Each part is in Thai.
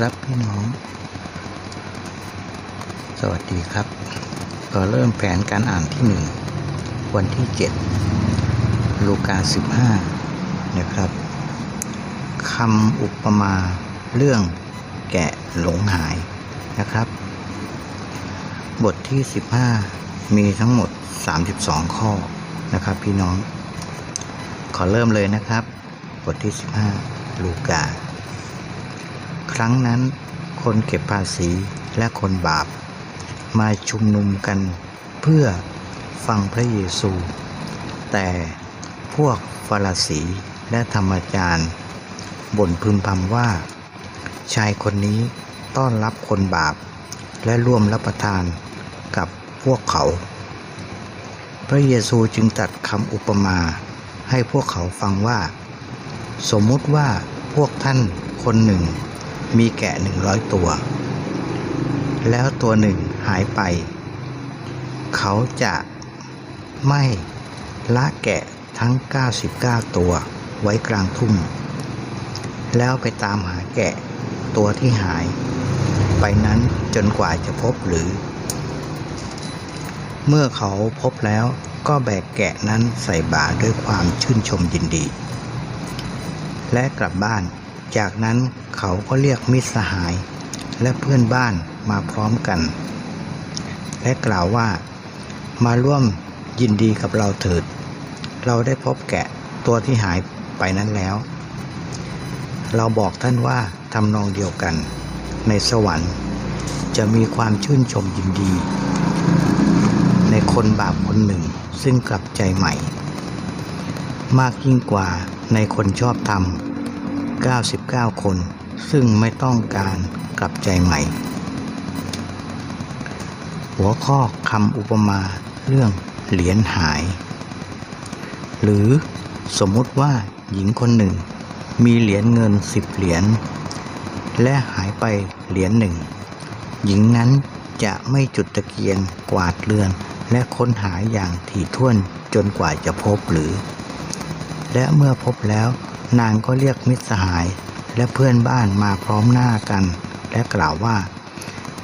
ครับพี่น้อง สวัสดีครับ ก็เริ่มแผนการอ่านที่หนึ่งวันที่เจ็ดลูกาสิบห้านะครับคำอุปมาเรื่องแกะหลงหายนะครับ บทที่15มีทั้งหมด32ข้อนะครับพี่น้อง ขอเริ่มเลยนะครับ บทที่15ลูกา ครั้งนั้น คนเก็บภาษีและคนบาป มาชุมนุมกันเพื่อฟังพระเยซู แต่พวกฟาริสีและธรรมจารย์บ่นพึมพำว่า ชายคนนี้ต้อนรับคนบาปและร่วมรับประทานกับพวกเขา พระเยซูจึงตัดคำอุปมาให้พวกเขาฟังว่า สมมุติว่าพวกท่านคนหนึ่ง มีแกะหนึ่งร้อยตัว แล้วตัวหนึ่งหายไป เขาจะไม่ละแกะทั้ง 99 ตัวไว้กลางทุ่ง แล้วไปตามหาแกะตัวที่หาย ไปนั้นจนกว่าจะพบหรือ เมื่อเขาพบแล้วก็แบกแกะนั้นใส่บาตรด้วยความชื่นชมยินดี และกลับบ้าน จากนั้นเขาก็เรียกมิตรสหาย และเพื่อนบ้านมาพร้อมกัน และกล่าวว่า มาร่วมยินดีกับเราเถิด เราได้พบแกะตัวที่หายไปนั้นแล้ว เราบอกท่านว่าทำนองเดียวกัน ในสวรรค์ จะมีความชื่นชมยินดี ในคนบาปคนหนึ่งซึ่งกลับใจใหม่ มากยิ่งกว่าในคนชอบธรรม 99 คน ซึ่งไม่ต้องการกลับใจใหม่ หัวข้อคำอุปมาเรื่องเหรียญหาย หรือสมมติว่าหญิงคนหนึ่ง มีเหรียญเงินสิบเหรียญและหายไปเหรียญหนึ่ง หญิงนั้นจะไม่จุดตะเกียงกวาดเรือน และค้นหาอย่างถี่ถ้วนจนกว่าจะพบหรือ และเมื่อพบแล้ว นางก็เรียกมิตรสหาย และเพื่อนบ้านมาพร้อมหน้ากัน และกล่าวว่า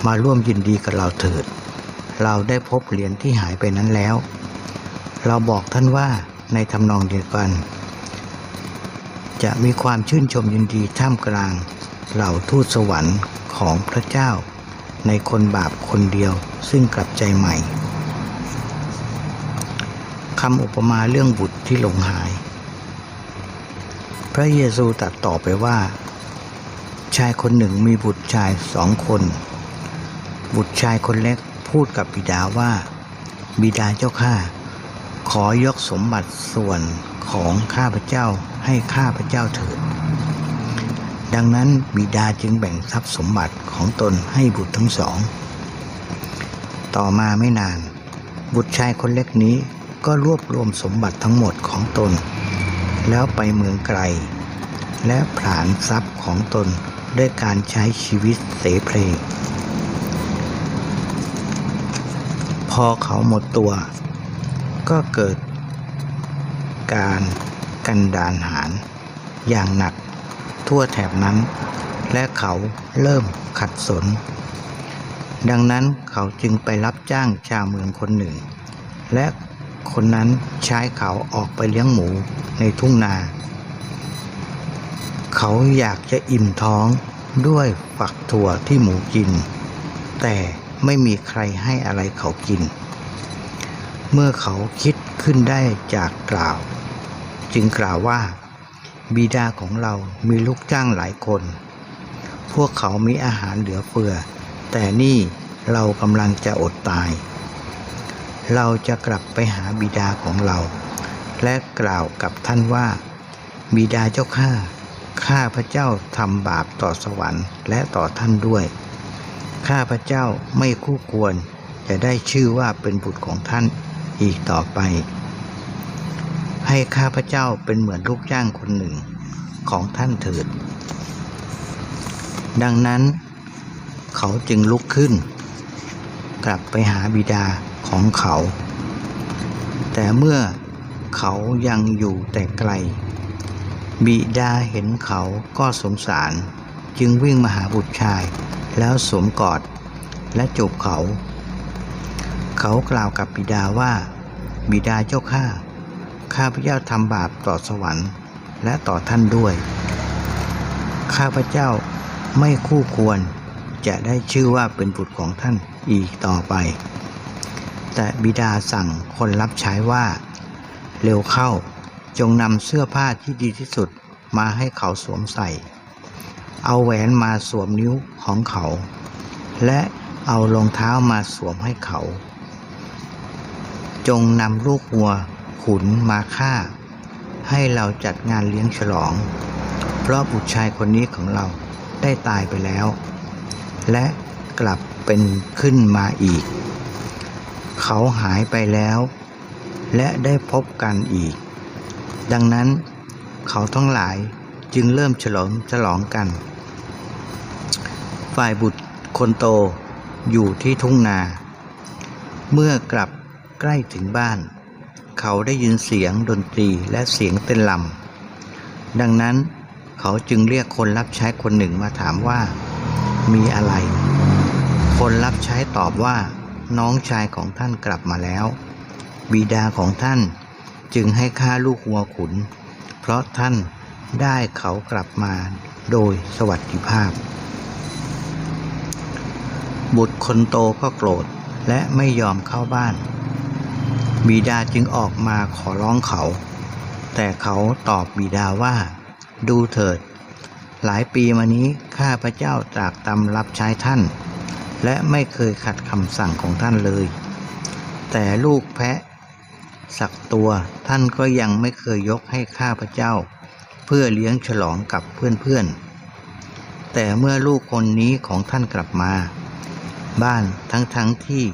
มาร่วมยินดีกับเราเถิด เราได้พบเหรียญที่หายไปนั้นแล้ว เราบอกท่านว่าในทำนองเดียวกัน จะมีความชื่นชมยินดีท่ามกลาง เหล่าทูตสวรรค์ของพระเจ้า ในคนบาปคนเดียวซึ่งกลับใจใหม่คำอุปมาเรื่องบุตรที่หลงหาย พระเยซูตรัสต่อไปว่า ชายคนหนึ่งมีบุตรชายสองคน บุตรชายคนเล็กพูดกับบิดาว่า บิดาเจ้าข้าขอยกสมบัติส่วนของข้าพเจ้าให้ข้าพเจ้าเถิด ดังนั้นบิดาจึงแบ่งทรัพย์สมบัติของตนให้บุตรทั้งสอง ต่อมาไม่นาน บุตรชายคนเล็กนี้ก็รวบรวมสมบัติทั้งหมดของตน แล้วไปเมืองไกล และผลาญทรัพย์ของตนด้วยการใช้ชีวิตเสเพลพอเขาหมดตัว ก็เกิดการกันดานหารอย่างหนักทั่วแถบนั้น และเขาเริ่มขัดสน ดังนั้นเขาจึงไปรับจ้างชาวเมืองคนหนึ่ง และ คนนั้นใช้เขาออกไปเลี้ยงหมูในทุ่งนา เขาอยากจะอิ่มท้องด้วยฝักถั่วที่หมูกิน แต่ไม่มีใครให้อะไรเขากิน เมื่อเขาคิดขึ้นได้จากกล่าว จึงกล่าวว่า บิดาของเรามีลูกจ้างหลายคน พวกเขามีอาหารเหลือเฟือ แต่นี่เรากำลังจะอดตาย เราจะกลับไปหาบิดาของเรา และกล่าวกับท่านว่า บิดาเจ้าข้าข้าพระเจ้าทำบาปต่อสวรรค์และต่อท่านด้วย ข้าพระเจ้าไม่คู่ควรจะได้ชื่อว่าเป็นบุตรของท่านอีกต่อไป ให้ข้าพระเจ้าเป็นเหมือนลูกจ้างคนหนึ่งของท่านเถิด ดังนั้น เขาจึงลุกขึ้น กลับไปหาบิดา ของเขา แต่เมื่อเขายังอยู่แต่ไกล บิดาเห็นเขาก็สงสาร จึงวิ่งมาหาบุตรชาย แล้วสวมกอดและจูบเขา เขากล่าวกับบิดาว่า บิดาเจ้าข้าข้าพเจ้าทำบาปต่อสวรรค์ และต่อท่านด้วย ข้าพเจ้าไม่คู่ควรจะได้ชื่อว่าเป็นบุตรของท่านอีกต่อไป แต่บิดาสั่งคนรับใช้ว่า เร็วเข้าจงนำเสื้อผ้าที่ดีที่สุดมาให้เขาสวมใส่ เอาแหวนมาสวมนิ้วของเขา และเอารองเท้ามาสวมให้เขา จงนำลูกวัวขุนมาฆ่า ให้เราจัดงานเลี้ยงฉลอง เพราะบุตรชายคนนี้ของเราได้ตายไปแล้ว และกลับเป็นขึ้นมาอีก เขาหายไปแล้ว และได้พบกันอีก ดังนั้นเขาทั้งหลายจึงเริ่มฉลองฉลองกัน ฝ่ายบุตรคนโตอยู่ที่ทุ่งนา เมื่อกลับใกล้ถึงบ้าน เขาได้ยินเสียงดนตรีและเสียงเต้นลำดังนั้นเขาจึงเรียกคนรับใช้คนหนึ่งมาถามว่า มีอะไร คนรับใช้ตอบว่า น้องชายของท่านกลับมาแล้ว บิดาของท่านจึงให้ฆ่าลูกวัวขุน เพราะท่านได้เขากลับมาโดยสวัสดิภาพ บุตรคนโตก็โกรธและไม่ยอมเข้าบ้าน บิดาจึงออกมาขอร้องเขา แต่เขาตอบบิดาว่า ดูเถิด หลายปีมานี้ข้าพระเจ้าตากตำรับใช้ท่าน และไม่เคยขัดคำสั่งของท่านเลย แต่ลูกแพะสักตัวท่านก็ยังไม่เคยยกให้ข้าพเจ้า เพื่อเลี้ยงฉลองกับเพื่อนๆ แต่เมื่อลูกคนนี้ของท่านกลับมา บ้านทั้งๆทที่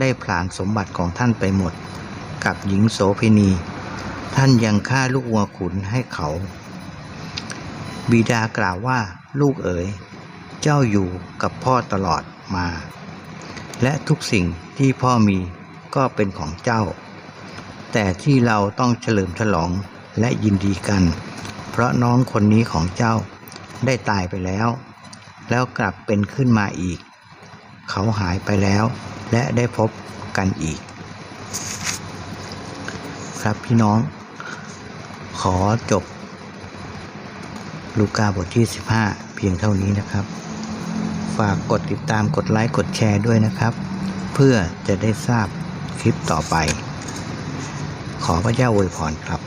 ได้ผลาญสมบัติของท่านไปหมด กับหญิงโสเภณี ท่านยังฆ่าลูกวัวขุนให้เขา บิดากล่าวว่าลูกเอ๋ย เจ้าอยู่กับพ่อตลอด มา และทุกสิ่งที่พ่อมีก็เป็นของเจ้า แต่ที่เราต้องเฉลิมฉลองและยินดีกัน เพราะน้องคนนี้ของเจ้าได้ตายไปแล้ว แล้วกลับเป็นขึ้นมาอีก เขาหายไปแล้ว และได้พบกันอีก ครับพี่น้อง ขอจบลูกาบทที่ 15 เพียงเท่านี้นะครับ ฝากกดติดตามกดไลค์กดแชร์ด้วยนะครับ เพื่อจะได้ทราบคลิปต่อไป ขอพระเจ้าอวยพรครับ